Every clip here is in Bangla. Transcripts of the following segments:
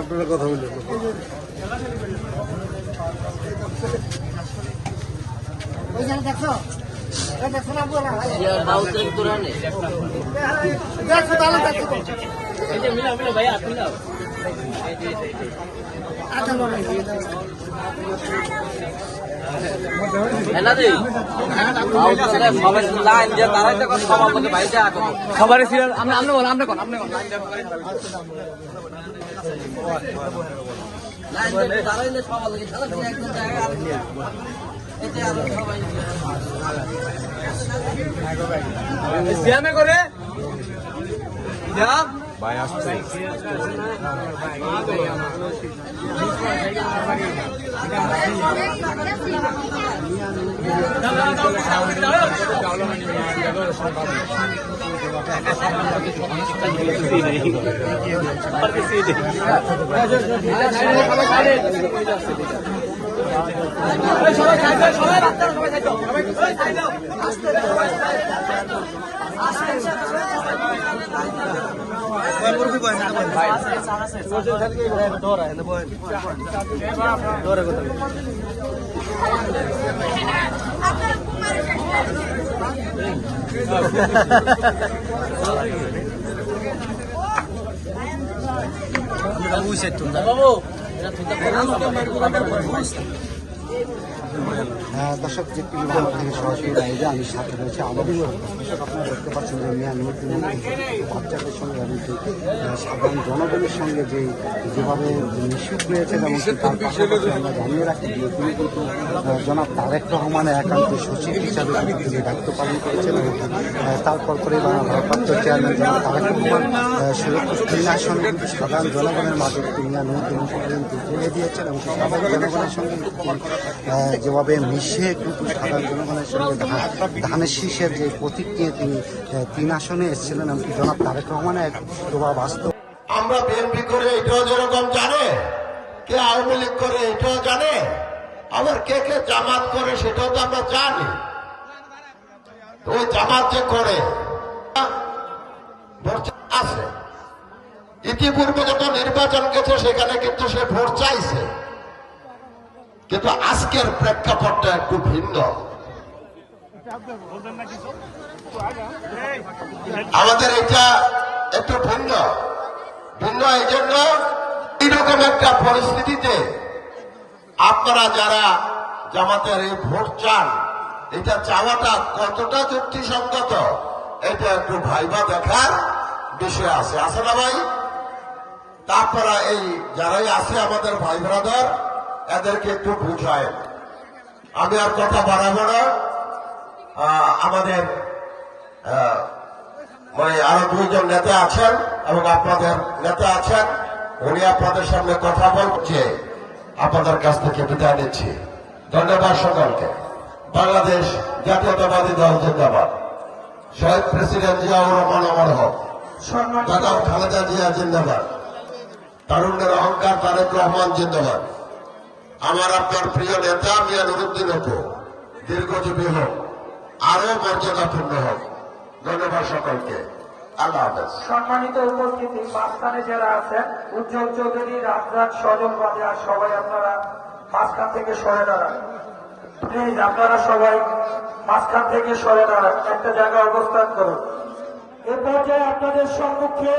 আপনারা কথা বললেন এটা দেখছ না বলা হাউসের তাহলে দেখছ তো। আচ্ছা লড়াই এনা সবারই সিরিয়াল আপনি আপনি বলেন আপনি কোন আপনি কোন লাইন আর এতে আর সবাই। ಊಸೆತ್ತುಂದ দর্শক যে বিভাগ থেকে সরাসরি লাইভে আমি সাথে রয়েছে আমাদের আপনারা দেখতে পাচ্ছেন যে মিয়া বাচ্চাদের সঙ্গে এবং সাধারণ জনগণের সঙ্গে যে যেভাবে মিশুক রয়েছেন এবং তার পাশাপাশি আমরা জানিয়ে রাখি তিনি কিন্তু জনাব তারেক রহমানের একান্ত সচিব হিসাবে কিন্তু তিনি দায়িত্ব পালন করেছেন এবং তারপর করে ভারপ্রাপ্ত চেয়ারম্যান জনাব তারেক রহমান তিন কিন্তু সাধারণ জনগণের মাঝে কিন্তু মিয়া নতুন কিন্তু তুলে দিয়েছেন এবং সাধারণ জনগণের সঙ্গে তিনি, যেভাবে মিশে কিন্তু সাধারণ জনগণের সঙ্গে ধানের শীষের যে প্রতীক নিয়ে তিনি তিন আসনে এসেছিলেন, এমনকি জনাব তারেক রহমানের এক প্রভাব বাস্তব। আমরা বিএনপি করে এটাও যেরকম জানে? কে আওয়ামী লীগ করে এটাও জানে? আবার কে কে জামাত করে সেটাও তো আমরা জানি। ওই জামাত যে করে আছে ইতিপূর্বে যত নির্বাচন গেছে, সেখানে কিন্তু সে ভোট চাইছে। কিন্তু আজকের প্রেক্ষাপটটা একটু ভিন্ন। আমাদের এটা একটু ভিন্ন। ভিন্ন এই জন্য এইরকম একটা পরিস্থিতিতে আপনারা যারা জামাতের এই ভোট চান, এটা চাওয়াটা কতটা যুক্তিসঙ্গত, এটা একটু ভাইবা দেখার বিষয় আছে। আছে না ভাই? তারপরে এই যারাই আছে আমাদের ভাই ব্রাদার এদেরকে একটু বুঝায়। আমি আর কথা বাড়াবো না। আমাদের মানে আরও দুইজন নেতা আছেন এবং আপনাদের নেতা আছেন। উনি আপনাদের সামনে কথা বলছে। আপনাদের কাছ থেকে বিদায় নিচ্ছি। ধন্যবাদ সকলকে। বাংলাদেশ জাতীয়তাবাদী দল জিন্দাবাদ। শহীদ প্রেসিডেন্ট জিয়াউর রহমান অমর হক। দাদা খালেদা জিয়া জিন্দাবাদ। তারুণ্যের অহংকার তারেক রহমান জিন্দাবাদ। আমার আপনার প্রিয় নেতা মিয়া নুরুদ্দিন অপু, দীর্ঘজীবী হোক আরও মর্যাদাপূর্ণ হোক। ধন্যবাদ সকলকে। সম্মানিত উপস্থিতি, মাঝখানে যারা আছেন, উজ্জ্বল চৌধুরী রাজরাজ সজল বাজার সবাই আপনারা মাঝখান থেকে সরে দাঁড়ান। প্লিজ আপনারা সবাই মাঝখান থেকে সরে দাঁড়ান। একটা জায়গায় অবস্থান করুন। এ পর্যায়ে আপনাদের সম্মুখে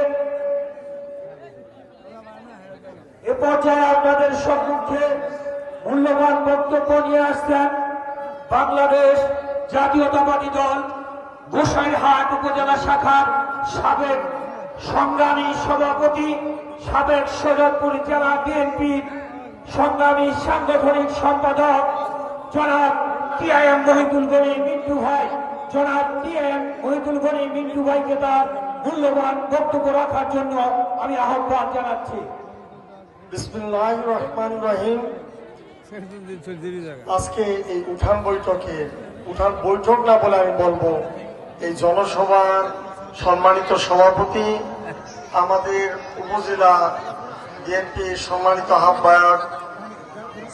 এ পর্যায়ে আপনাদের সম্মুখে মূল্যবান বক্তব্য নিয়ে আসছেন বাংলাদেশ জাতীয়তাবাদী দল গোসাইরহাট উপজেলা শাখার সাবেক সংগ্রামী সভাপতি, সাবেক সৈয়দপুর জেলা বিএনপির সংগ্রামী সাংগঠনিক সম্পাদক জনাব টিআইএম মহিদুল গনি মিন্টু ভাই। জনাব টিআইএম মহিদুল গনি মিন্টু ভাইকে তার মূল্যবান বক্তব্য রাখার জন্য আমি আহ্বান জানাচ্ছি। বিসমুল্লাহ রহমান রহিম। আজকে এই উঠান বৈঠকে, উঠান বৈঠক না বলে আমি বলব, এই জনসভার সম্মানিত সভাপতি, আমাদের উপজেলা বিএনপি সম্মানিত আহ্বায়ক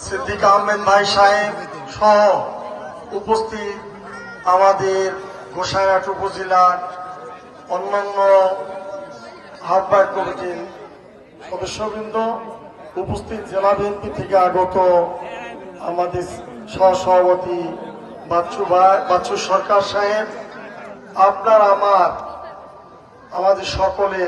সিদ্দিক আহমেদ ভাই সাহেব সহ উপস্থিত আমাদের গোসাইহাট উপজেলার অন্যান্য আহ্বায়ক কমিটির সদস্যবৃন্দ উপস্থিত জেলা বিএনপি থেকে আগত আমাদের সহসভাপতি বাচ্চু ভাই, বাচ্চু সরকার সাহেব, আপনার, আমার, আমাদের সকলের